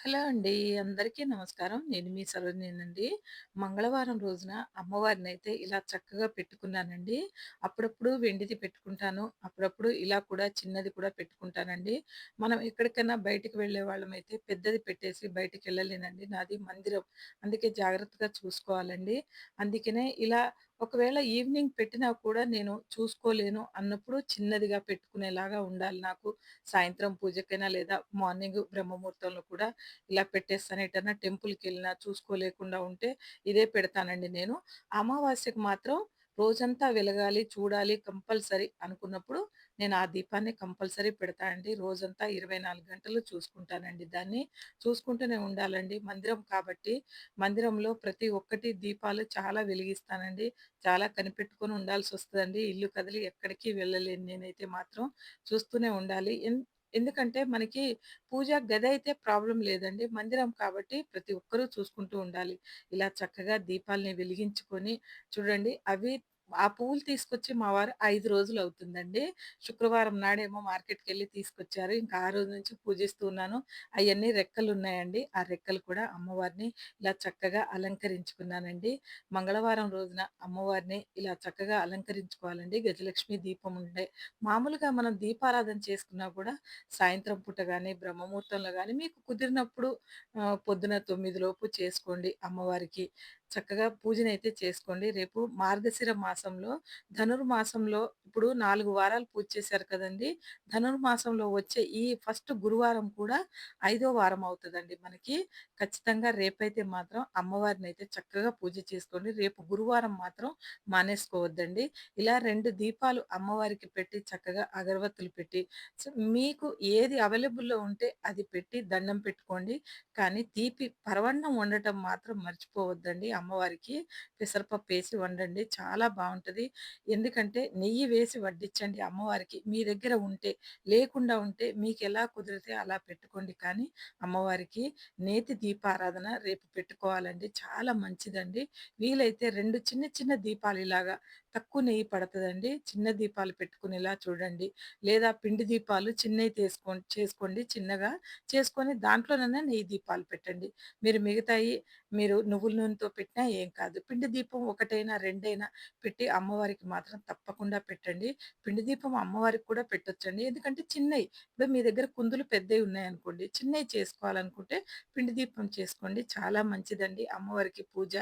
Hello అండి. అందరికీ నమస్కారం. నేను మీ సరోజినినండి. మంగళవారం రోజున అమ్మవారినైతే ఇలా చక్కగా పెట్టుకున్నానండి. అప్పుడప్పుడు వెండిది పెట్టుకుంటాను. అప్పుడప్పుడు ఇలా కూడా చిన్నది కూడా పెట్టుకుంటానండి. మనం ఎక్కడికైనా బయటికి అయితే పెద్దది పెట్టేసి బయటికెళ్ళలేనండి. నాది మందిరం. అందుకే జాగ్రత్తగా చూసుకోవాలండి. అందుకనే ఇలా ఒకవేళ ఈవినింగ్ పెట్టినా కూడా నేను చూసుకోలేను అన్నప్పుడు చిన్నదిగా పెట్టుకునేలాగా ఉండాలి నాకు. సాయంత్రం పూజకైనా లేదా మార్నింగ్ బ్రహ్మముహూర్తంలో కూడా ఇలా పెట్టేస్తాను. ఎటన్నా టెంపుల్కి వెళ్ళినా చూసుకోలేకుండా ఉంటే ఇదే పెడతానండి నేను. అమావాస్యకు మాత్రం రోజంతా వెలగాలి, చూడాలి కంపల్సరీ అనుకున్నప్పుడు నేను ఆ దీపాన్ని కంపల్సరీ పెడతా అండి. రోజంతా 24 గంటలు చూసుకుంటానండి దాన్ని. చూసుకుంటూనే ఉండాలండి. మందిరం కాబట్టి మందిరంలో ప్రతి ఒక్కటి దీపాలు చాలా వెలిగిస్తానండి. చాలా కనిపెట్టుకొని వస్తుందండి ఇల్లు కదిలి ఎక్కడికి వెళ్ళలేను నేనైతే మాత్రం. చూస్తూనే ఉండాలి. ఎన్ ఎందుకంటే మనకి పూజా గదైతే ప్రాబ్లం లేదండి. మందిరం కాబట్టి ప్రతి ఒక్కరూ చూసుకుంటూ ఉండాలి. ఇలా చక్కగా దీపాల్ని వెలిగించుకొని చూడండి అవి ఆ పువ్వులు తీసుకొచ్చి మా వారు ఐదు రోజులు అవుతుందండి శుక్రవారం నాడేమో మార్కెట్కి వెళ్ళి తీసుకొచ్చారు. ఇంకా ఆ రోజు నుంచి పూజిస్తూ ఉన్నాను. రెక్కలు ఉన్నాయండి ఆ రెక్కలు కూడా అమ్మవారిని ఇలా చక్కగా అలంకరించుకున్నానండి. మంగళవారం రోజున అమ్మవారిని ఇలా చక్కగా అలంకరించుకోవాలండి. గజలక్ష్మి దీపం ఉండే మామూలుగా మనం దీపారాధన చేసుకున్నా కూడా సాయంత్రం పూట కానీ బ్రహ్మముహూర్తంలో కానీ మీకు కుదిరినప్పుడు పొద్దున తొమ్మిది లోపు చేసుకోండి అమ్మవారికి. చక్కగా పూజనైతే చేసుకోండి. రేపు మార్గశిర మాసంలో ధనుర్మాసంలో ఇప్పుడు నాలుగు వారాలు పూజ చేశారు కదండి ధనుర్మాసంలో వచ్చే ఈ ఫస్ట్ గురువారం కూడా ఐదో వారం అవుతుందండి మనకి. ఖచ్చితంగా రేపైతే మాత్రం అమ్మవారినైతే చక్కగా పూజ చేసుకోండి. రేపు గురువారం మాత్రం మానేసుకోవద్దండి. ఇలా రెండు దీపాలు అమ్మవారికి పెట్టి చక్కగా అగరబత్తులు పెట్టి మీకు ఏది అవైలబుల్‌లో ఉంటే అది పెట్టి దండం పెట్టుకోండి. కానీ తీపి పరవన్నం ఉండటం మాత్రం మర్చిపోవద్దండి అమ్మవారికి. పెసరపప్పు వేసి వండండి. చాలా బాగుంటుంది ఎందుకంటే నెయ్యి వేసి వడ్డించండి అమ్మవారికి. మీ దగ్గర ఉంటే. లేకుండా ఉంటే మీకు ఎలా కుదిరితే అలా పెట్టుకోండి. కానీ అమ్మవారికి నేతి దీపారాధన రేపు పెట్టుకోవాలండి. చాలా మంచిదండి. వీలైతే రెండు చిన్న చిన్న దీపాలు ఇలాగా తక్కువ నెయ్యి పడుతుందండి చిన్న దీపాలు పెట్టుకునేలా చూడండి. లేదా పిండి దీపాలు చిన్నవి తీసుకో చేసుకోండి చిన్నగా. చేసుకొని దాంట్లోనైనా నెయ్యి దీపాలు పెట్టండి. మీరు మిగతాయి మీరు నువ్వుల నూనెతో పెట్టినా ఏం కాదు. పిండి దీపం ఒకటైనా, రెండైనా పెట్టి అమ్మవారికి మాత్రం తప్పకుండా పెట్టండి. పిండి దీపం అమ్మవారికి కూడా పెట్టొచ్చండి. ఎందుకంటే చిన్నవి ఇప్పుడు మీ దగ్గర కుందులు పెద్దవి ఉన్నాయనుకోండి, చిన్నవి చేసుకోవాలనుకుంటే పిండి దీపం చేసుకోండి. చాలా మంచిదండి అమ్మవారికి పూజ.